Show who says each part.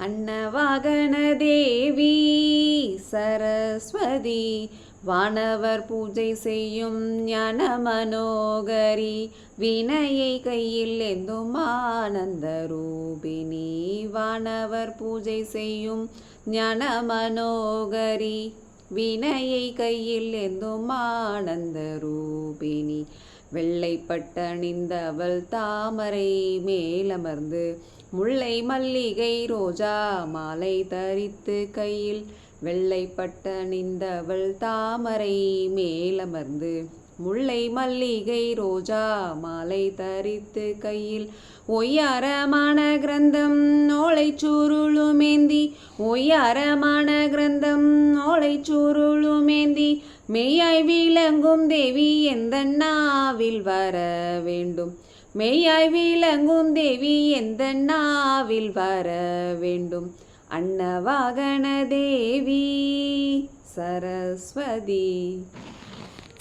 Speaker 1: அன்னவாகன தேவி சரஸ்வதி வானவர் பூஜை செய்யும் ஞான மனோகரி வினையை கையில் எந்தும் ஆனந்த ரூபிணி வானவர் பூஜை செய்யும் ஞான மனோகரி வினையை கையில் எந்தும் ஆனந்த ரூபிணி வெள்ளைப்பட்டணிந்தவள் தாமரை மேலமர்ந்து முல்லை மல்லிகை ரோஜா மாலை தரித்து கையில் வெள்ளைப்பட்டணிந்தவள் தாமரை மேலமர்ந்து முல்லை மல்லிகை ரோஜா மாலை தரித்து கையில் ஒய்யாரமான கிரந்தம் ஓலை சுருளுமேந்தி ஒய்யாரமான கிரந்தம் ஓலை சுருளுமேந்தி மெய்யாய் விளங்கும் தேவி எந்த நாவில் வர வேண்டும்? மெய்யாய் விளங்கும் தேவி எந்த நாவில் வர வேண்டும்? அன்னவாகன தேவி சரஸ்வதி.